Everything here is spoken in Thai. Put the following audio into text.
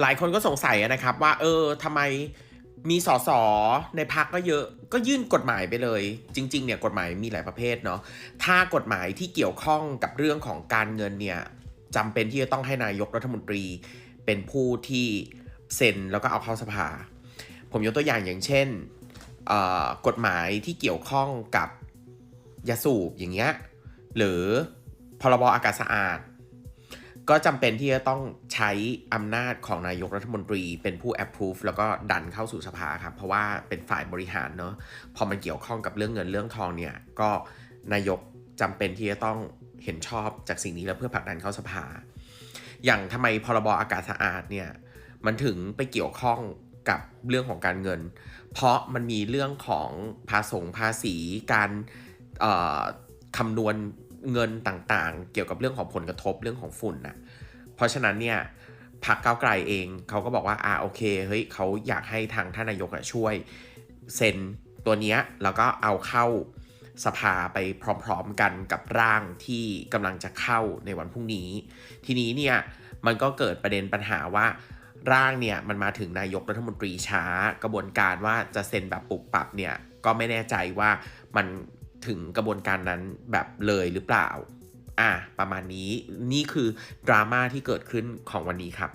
หลายคนก็สงสัยนะครับว่าเออทำไมมีสสในพักก็เยอะก็ยื่นกฎหมายไปเลย จริง ๆ เนี่ยกฎหมายมีหลายประเภทเนาะถ้ากฎหมายที่เกี่ยวข้องกับเรื่องของการเงินเนี่ยจำเป็นที่จะต้องให้นายกรัฐมนตรีเป็นผู้ที่เซ็นแล้วก็เอาเข้าสภา ผมยกตัวอย่างอย่างเช่นกฎหมายที่เกี่ยวข้องกับยาสูบอย่างเงี้ยหรือพรบอากาศสะอาด ก็จำเป็นที่จะต้องใช้อำนาจของนายกรัฐมนตรีเป็นผู้ approve แล้วก็ดันเข้าสู่สภาครับ เพราะว่าเป็นฝ่ายบริหารเนาะพอมันเกี่ยวข้องกับเรื่องเงินเรื่องทองเนี่ย ก็นายกจำเป็นที่จะต้องเห็นชอบจากสิ่งนี้แล้วเพื่อผลักดันเข้าสภา อย่างทำไมพรบอากาศสะอาดเนี่ยมันถึงไปเกี่ยวข้องกับเรื่องของการเงิน เพราะมันมีเรื่องของภาษงภาษีการคำนวณ เงินต่างๆ เกี่ยวกับเรื่องของผลกระทบเรื่องของฝุ่นนะเพราะฉะนั้นเนี่ยพักก้าวไกลเองเขาก็บอกว่าอ่าโอเคเฮ้ยเขาอยากให้ทางท่านนายกช่วยเซ็นตัวเนี้ยแล้วก็เอาเข้าสภาไปพร้อมๆกันกับร่างที่กำลังจะเข้าในวันพรุ่งนี้ ทีนี้เนี่ยมันก็เกิดประเด็นปัญหาว่าร่างเนี่ยมันมาถึงนายกรัฐมนตรีช้ากระบวนการว่าจะเซ็นแบบปุบปับเนี่ยก็ไม่แน่ใจว่ามัน ถึงกระบวนการนั้นแบบเลยหรือเปล่า อะประมาณนี้นี่คือดราม่าที่เกิดขึ้นของวันนี้ครับ